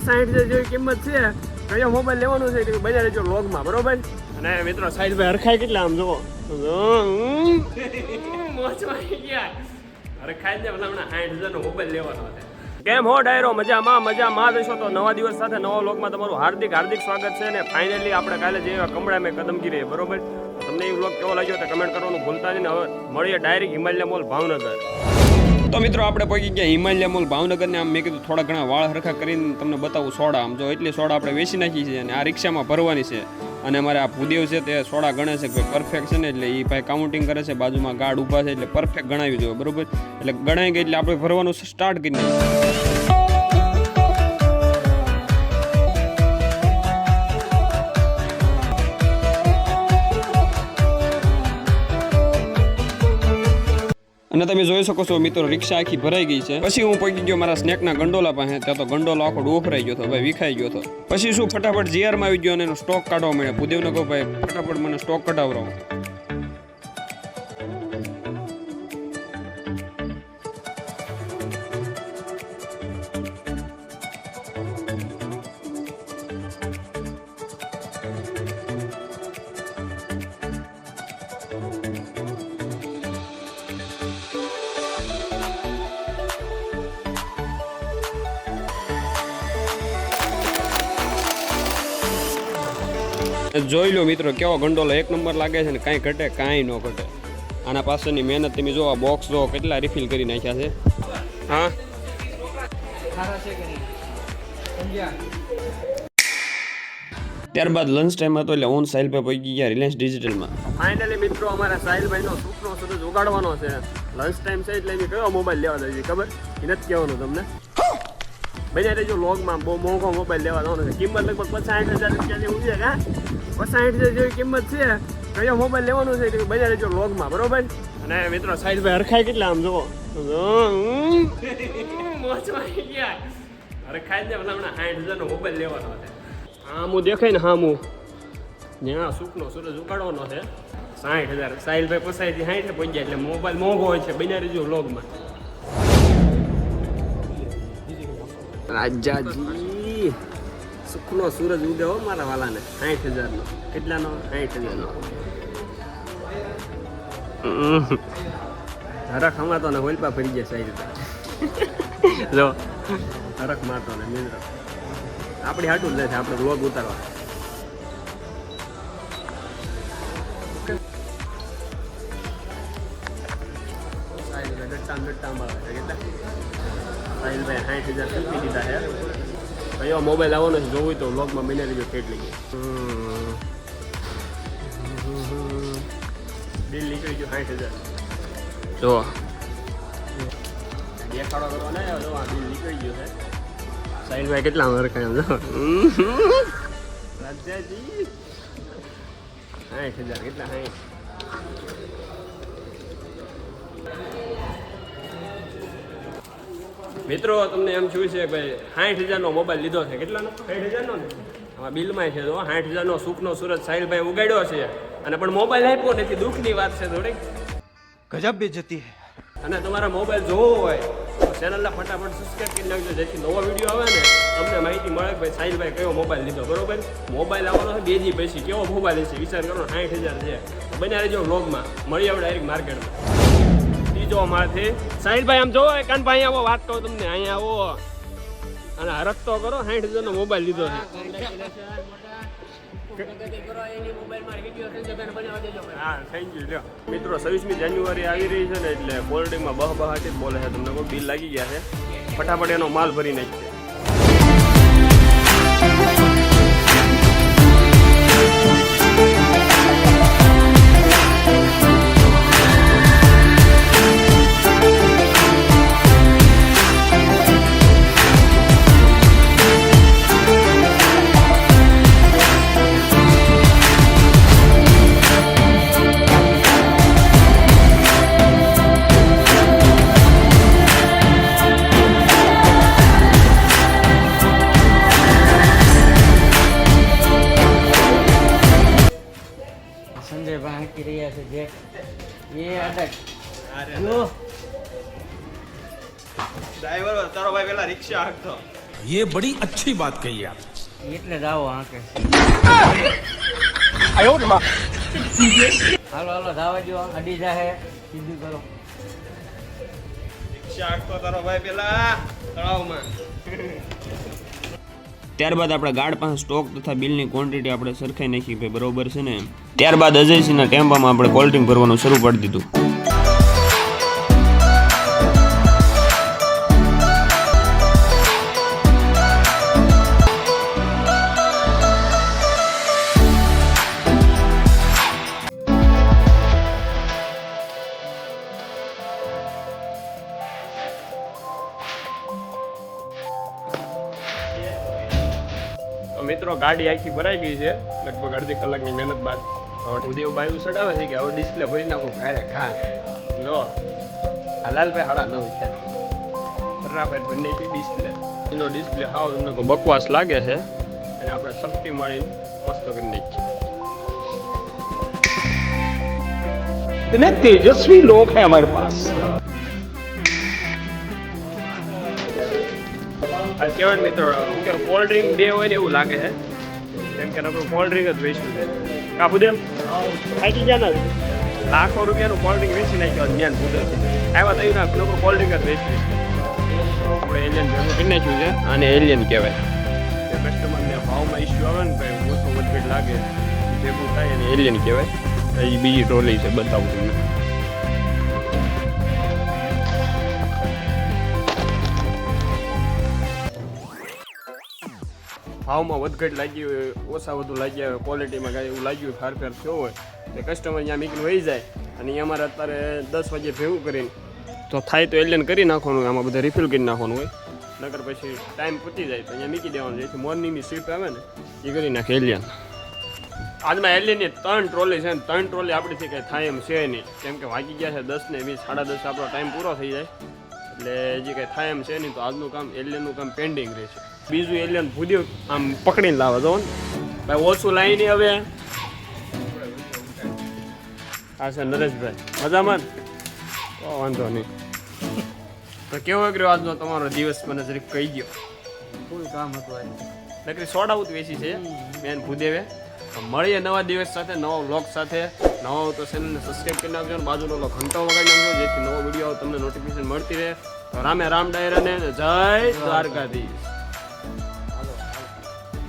પસાઠ હજાર જેવી કિંમત છે કયો મોબાઈલ લેવાનો છે તે બજાર રહેજો લોગમાં બરોબર? અને મિત્રો સાઈઝભાઈ હરખાય કેટલા આમ જુઓ. ગયા. હરખાય જ ને હમણાં સાઠ હજારનો મોબાઈલ લેવાનો છે. કેમ હો ડાયરો? મજામાં મજામાં. દેશો તો નવા દિવસ સાથે નવા લોકમાં તમારું હાર્દિક હાર્દિક સ્વાગત છે ને ફાઇનલી આપણે કાલે જે કમળા મેં કદમ ગીરે બરોબર? તમને એ વ્લોગ કેવો લાગ્યો તો કમેન્ટ કરવાનું ભૂલતા નહીં ને. હવે મળીએ ડાયરેક્ટ હિમાલય મોલ ભાવનગર. તો મિત્રો આપણે પહોંચી ગયા હિમાલય મોલ ભાવનગરને. આમ મેં કીધું થોડા ઘણા વાળ હરખા કરીને તમને બતાવું સોડા. આમ જો એટલી સોડા આપણે વેચી નાખી છે અને આ રિક્ષામાં ભરવાની છે. અને અમારે આ ભૂદેવ છે તે સોડા ગણે છે ભાઈ પરફેક્ટ છે ને એટલે એ ભાઈ કાઉન્ટિંગ કરે છે. બાજુમાં ગાર્ડ ઊભા છે એટલે પરફેક્ટ ગણાવી જોઈએ, બરોબર? એટલે ગણાઈ ગઈ એટલે આપણે ભરવાનું સ્ટાર્ટ કરી નાખ્યું અને તમે જોઈ શકો છો, મિત્રો, રિક્ષા આખી ભરાઈ ગઈ છે. પછી હું પહોંચી ગયો મારા સ્નેકના ગંડોલા પાસે. ત્યાં તો ગંડોલો આખો ડોફરાઈ ગયો હતો, ભાઈ, વિખાઈ ગયો હતો. પછી શું, ફટાફટ જીઆરમાં આવી ગયો અને સ્ટોક કાઢવા મળ્યો ભૂદેવને કહો ભાઈ ફટાફટ મને સ્ટોક કઢાવરાવો જોઈ લો મિત્રો, કેવો ગંડોલો એક નંબર લાગે છે ને કાંઈ ઘટે, કાંઈ ન ઘટે. આના પાછળની મહેનત તમે જોવા બોક્સ જો કેટલા રિફિલ કરી નાખ્યા છે. હા? ત્યારબાદ લંચ ટાઈમ હતો એટલે ઓન સાહિલ ભાઈ પહોંચી ગયા રિલાયન્સ ડિજિટલમાં ફાઇનલી મિત્રો, અમારા સાહિલભાઈનો સુખનો સતત ઉગાડવાનો છે. લંચ ટાઈમ છે એટલે કયો મોબાઈલ લેવા જાય ખબર? એ નથી કહેવાનું તમને. બન્યા રહેજો લોગમાં બહુ મોંઘો મોબાઈલ લેવા જવાનો છે. કિંમત લગભગ પચાસ હજાર રૂપિયા જેવું છે હા? હજાર જેવી કિંમત છે કયો મોબાઈલ લેવાનો છે બજાર રહેજો લોગમાં બરોબર? અને મિત્રો સાઈડભાઈ હરખાય કેટલા આમ જુઓ. આવી ગયા. હરખાય જ ને હમણાં સાઠ હજારનો મોબાઈલ લેવાનો છે. આમું દેખાય ને હામું. જ્યાં સૂકનો સૂરજ ઉગાડવાનો છે. સાઠ હજાર. સાહિલભાઈ પસાઈથી સાઠે પહોંચ્યા એટલે મોબાઈલ મોંઘો હોય છે. બન્યા રહેજો લોગમાં રાજાજી. સુખનો સૂરજ ઉગે હો મારા વાલાને. સાઠ હજારનો. કેટલાનો? સાઠ હજારનો. હરખ હમાતો ને હોલપા ફરી જાય સાઈડ જો. હરખ મારતો ને મિત્ર. આપણે હાટું જ છે આપણે બ્લોગ ઉતારવા. સાહિલભાઈ ભાઈ સાઠ હજાર ચૂકવી દીધા છે. કયો મોબાઈલ આવવાનો છે જોવું હોય તો વ્લોગમાં બને લીધો કેટલી બિલ નીકળી ગયું સાઠ હજાર જો દેખાડો કરવા ના આવ્યો જો આ બિલ નીકળી ગયું છે સાહિલભાઈ કેટલા હરખાય જો રાજાજી સાઠ હજાર કેટલા સાઠ મિત્રો તમને એમ શું છે ભાઈ સાઠ હજારનો મોબાઈલ લીધો છે. કેટલાનો? સાઠ હજારનો ને? આમાં બિલમાં છે તો સાઠ હજારનો સુખનો સુરત સાહિલભાઈ ઉગાડ્યો છે. અને પણ મોબાઈલ આપ્યો નથી. દુઃખની વાત છે થોડીક. ગજબ બેજતી અને તમારા મોબાઈલ જોવો હોય તો ચેનલને ફટાફટ સબસ્ક્રાઈબ કરી નાખજો. જેથી નવો વીડિયો આવે ને તમને માહિતી મળે કે ભાઈ સાહિલભાઈ કયો મોબાઈલ લીધો. બરોબર? મોબાઈલ આવવાનો છે બેજી પૈસી. કેવો મોબાઈલ છે વિચાર કરો સાઠ હજાર છે. બન્યા રહેજો વ્લોગમાં મળી આવડે ડાયરેક્ટ માર્કેટમાં ત્રીજો અમારાથી. સાહિલભાઈ, આમ જોવો, કાનભાઈ આવો, વાત કહું તમને. અહીંયા આવો. અને હરખ તો કરો સાઠ હજારનો મોબાઈલ લીધો છે. હા થેન્ક યુ મિત્રો, છવ્વીસમી જાન્યુઆરી આવી રહી છે ને, એટલે કોલ્ડિંગમાં બહ બહાટી જ બોલે છે. તમને કોઈ બિલ લાગી ગયા છે? ફટાફટ એનો માલ ભરી નાખીએ ભાંકી રહ્યા છે જે એ અટક જો ડ્રાઈવર તારો ભાઈ પેલા રિક્ષા હાંકતો ये बड़ी अच्छी बात कही आप એટલે જ આવો હાંકે હાલો હાલો ધાવા જો અડી જાહે સીધું કરો ત્યારબાદ આપણે ગાર્ડ પાસે સ્ટોક તથા બિલની ક્વોન્ટિટી આપણે સરખાઈ નાખી ભાઈ, બરોબર છે ને? ત્યારબાદ અજયસિંહના ટેમ્પામાં આપણે કોલ્ડ ભરવાનું શરૂ કરી દીધું. મિત્રો ગાડી આખી ભરાઈ ગઈ છે લગભગ અડધી કલાકની મહેનત બાદ હવે ઉદય બાયુ ચડાવે છે કે હવે ડિસ્પ્લે ભરી નાખું ખારે ખા લો હલાલભાઈ હાડા નવ છે બરાબર બંને ડિસ્પ્લે એનો ડિસ્પ્લે હાવ તમને કોઈ બકવાસ લાગે છે અને આપણે શક્તિ મારી મસ્ત કરી નાખીએ इतने तेजस्वी लोग हैं हमारे पास કહેવાય મિત્રો? કે કોલ્ડ ડ્રિંક બે હોય ને એવું લાગે છે. કેમ કે આપણે કોલ્ડ ડ્રિંક જ વેચ્યું છે. કાપુ ખાઈ જાય ને. લાખો રૂપિયાનું કોલ્ડ ડ્રિંક વેચી નાખ્યો જ્ઞાન પૂદર આવ્યા તો ને લોકો કોલ્ડ ડ્રિંક જ વેચ્યું આપણે એલિયન ભેગું કરી નાખ્યું છે. અને એલિયન કહેવાય. કસ્ટમરને ભાવમાં ઇસ્યુ આવે ને ભાઈ ઓછો વધઘટ લાગે. ભેગું થાય એને એલિયન કહેવાય. એ બીજી ટ્રોલી છે બતાવું તમને. ભાવમાં વધઘટ લાગી હોય, ઓછા વધુ લાગ્યા હોય ક્વોલિટીમાં કાંઈ એવું લાગ્યું હોય, ફેરફેર થયો હોય તો કસ્ટમર અહીંયા મીકલું વહી જાય અને અમારે અત્યારે દસ વાગે ભેગું કરીને તો થાય તો એલિયન કરી નાખવાનું, આમાં બધા રિફિલ કરી નાખવાનું હોય. નકર પછી ટાઈમ પૂછી જાય તો અહીંયા મૂકી દેવાનું, જેથી મોર્નિંગની શિફ્ટ આવે ને એ કરી નાખે એલિયન. આજમાં એલિયનની ત્રણ ટ્રોલી છે ને, ત્રણ ટ્રોલી આપણીથી કંઈ થાય એમ છે નહીં. કેમ કે વાગી ગયા છે દસ ને વીસ, સાડા દસ આપણો ટાઈમ પૂરો થઈ જાય. એટલે હજી કંઈ થાય એમ છે નહીં, તો આજનું કામ એલિયનનું કામ પેન્ડિંગ રહેશે. બીજું એલિયન ભૂદ્યું આમ પકડીને લાવે જો ભાઈ ઓછું લાવી નહીં હવે. હા સર નરેશભાઈ. મજામાં? તો વાંધો નહીં. તો કેવો કર્યો આજનો તમારો દિવસ? મને જરીક કહી ગયો કોઈ કામ હતું નકરી સોડા ઉત વેચી છે બેન ભૂદેવે. મળીએ નવા દિવસ સાથે નવા વ્લોગ સાથે. નવા તો ચેનલને સબસ્ક્રાઈબ કરી નાખજો અને બાજુનો ઓલો ઘંટો વગાડી નાખજો જેથી નવો વીડિયો તમને નોટિફિકેશન મળતી રહે. તો રામે રામ ડાયરાને જય દ્વારકાધીશ.